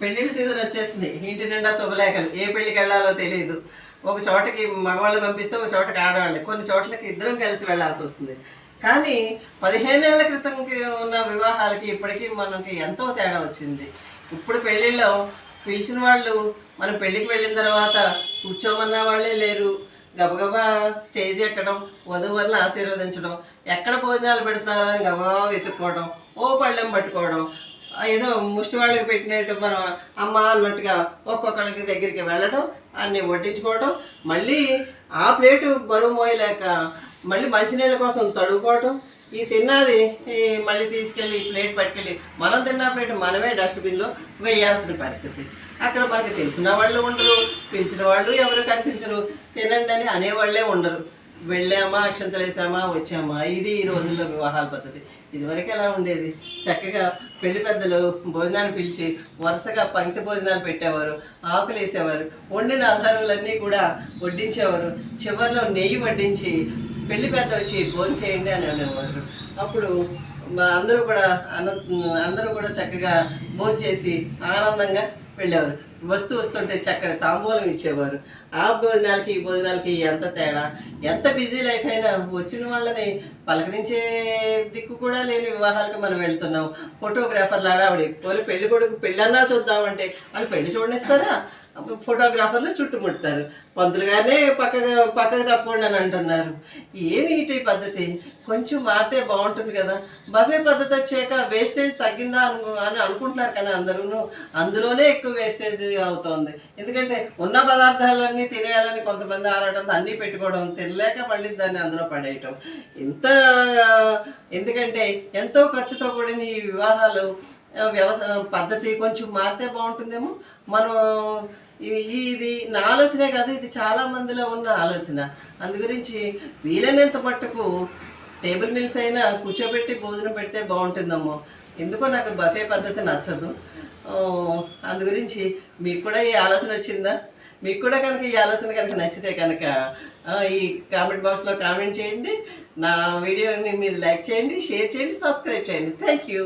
పెళ్ళిళ్ళ సీజన్ వచ్చేసింది. ఇంటి నిండా శుభలేఖలు. ఏ పెళ్ళికి వెళ్ళాలో తెలియదు ఒక చోటకి మగవాళ్ళు పంపిస్తే ఒక చోటకి ఆడవాళ్ళు. కొన్ని చోట్లకి ఇద్దరం కలిసి వెళ్ళాల్సి వస్తుంది. కానీ పదిహేనేళ్ళ క్రితంకి ఉన్న వివాహాలకి ఇప్పటికీ మనకి ఎంతో తేడా వచ్చింది. ఇప్పుడు పెళ్ళిళ్ళలో పిలిచిన వాళ్ళు మనం పెళ్ళికి వెళ్ళిన తర్వాత కూర్చోమన్న వాళ్ళే లేరు. గబగబా స్టేజ్ ఎక్కడం వధువులను ఆశీర్వదించడం ఎక్కడ భోజనాలు పెడతారని అని గబగబా వెతుక్కోవడం ఓ పళ్ళెం పట్టుకోవడం ఏదో ముష్టి వాళ్ళకి పెట్టినట్టు మనం అమ్మ అన్నట్టుగా ఒక్కొక్కరికి దగ్గరికి వెళ్ళడం అన్ని వడ్డించుకోవటం మళ్ళీ ఆ ప్లేటు బరువు మోయలేక మళ్ళీ మంచినీళ్ళ కోసం తడుకోవటం ఈ తిన్నది ఈ మళ్ళీ తీసుకెళ్ళి ఈ ప్లేట్ పట్టుకెళ్ళి మనం తిన్న ప్లేట్ మనమే డస్ట్బిన్లో వేయాల్సిన పరిస్థితి. అక్కడ మనకి తెలిసిన వాళ్ళు ఉండరు పిలిచిన వాళ్ళు ఎవరు కనిపించరు. తినండి అని అనేవాళ్ళే ఉండరు. వెళ్ళామా అక్షంతలు వేసామా వచ్చామా? ఇది ఈ రోజుల్లో వివాహాల పద్ధతి. ఇదివరకు ఎలా ఉండేది? చక్కగా పెళ్ళి పెద్దలు భోజనాన్ని పిలిచి వరుసగా పంక్తి భోజనాలు పెట్టేవారు ఆకులు వేసేవారు వండిన ఆధారాలన్నీ కూడా వడ్డించేవారు. చివరిలో నెయ్యి వడ్డించి పెళ్ళి పెద్ద వచ్చి భోజనం చేయండి అని అనేవారు. అప్పుడు అందరూ కూడా అన అందరూ కూడా చక్కగా భోజనం చేసి ఆనందంగా వెళ్ళేవారు. వస్తూ వస్తుంటే చక్కటి తాంబూలం ఇచ్చేవారు. ఆ భోజనాలకి ఈ భోజనాలకి ఎంత తేడా? ఎంత బిజీ లైఫ్ అయినా వచ్చిన వాళ్ళని పలకరించే దిక్కు కూడా లేని వివాహాలకు మనం వెళ్తున్నాం. ఫోటోగ్రాఫర్లు ఆడావిడి పోనీ పెళ్ళి కొడుకు పెళ్ళన్నా చూద్దామంటే వాళ్ళు పెళ్ళి చూడనిస్తారా? ఫోటోగ్రాఫర్లు చుట్టుముడతారు. పంతులు గారే పక్కగా పక్కకు తప్పకుండా అని అంటున్నారు. ఏమి ఇటు పద్ధతి? కొంచెం మారితే బాగుంటుంది కదా. బఫే పద్ధతి వచ్చాక వేస్టేజ్ తగ్గిందా అను అని అనుకుంటున్నారు కానీ అందరూ అందులోనే ఎక్కువ వేస్టేజ్ అవుతోంది. ఎందుకంటే ఉన్న పదార్థాలన్నీ తినేయాలని కొంతమంది ఆరాటంతో అన్నీ పెట్టుకోవడం తినలేక మళ్ళీ దాన్ని అందులో పడేయటం. ఇంత ఎందుకంటే ఎంతో ఖర్చుతో కూడిన ఈ వివాహాలు వ్యవస్థ పద్ధతి కొంచెం మారితే బాగుంటుందేమో. మనం ఇది నా ఆలోచనే కాదు ఇది చాలా మందిలో ఉన్న ఆలోచన. అందు గురించి వీలైనంత మట్టుకు టేబుల్ మిల్స్ అయినా కూర్చోబెట్టి భోజనం పెడితే బాగుంటుందమ్మో. ఎందుకో నాకు బఫే పద్ధతి నచ్చదు. అందుగురించి అందు గురించి మీకు కూడా ఈ ఆలోచన వచ్చిందా? మీకు కూడా కనుక ఈ ఆలోచన కనుక నచ్చితే కనుక ఈ కామెంట్ బాక్స్లో కామెంట్ చేయండి. నా వీడియోని మీరు లైక్ చేయండి షేర్ చేయండి సబ్స్క్రైబ్ చేయండి. Thank you.